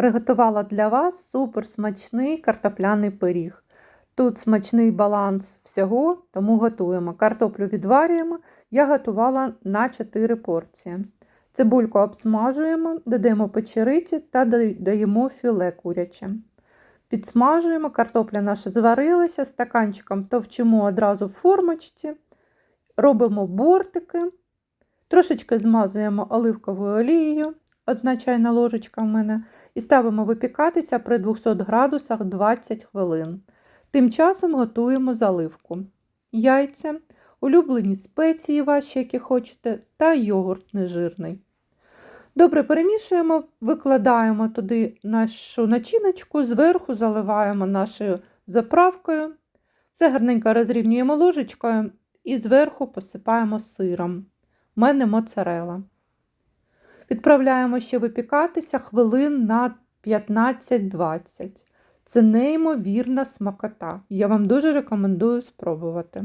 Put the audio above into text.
Приготувала для вас супер смачний картопляний пиріг. Тут смачний баланс всього, тому готуємо. Картоплю відварюємо. Я готувала на 4 порції. Цибульку обсмажуємо, додаємо печериці та додаємо філе куряче. Підсмажуємо, картопля наша зварилася, стаканчиком товчимо одразу в формочці, робимо бортики, трошечки змазуємо оливковою олією, одна чайна ложечка в мене, і ставимо випікатися при 200 градусах 20 хвилин. Тим часом готуємо заливку. Яйця, улюблені спеції ваші, які хочете, та йогурт нежирний. Добре перемішуємо, викладаємо туди нашу начиночку, зверху заливаємо нашою заправкою. Все гарненько розрівнюємо ложечкою і зверху посипаємо сиром. У мене моцарела. Відправляємо ще випікатися хвилин на 15-20. Це неймовірна смакота. Я вам дуже рекомендую спробувати.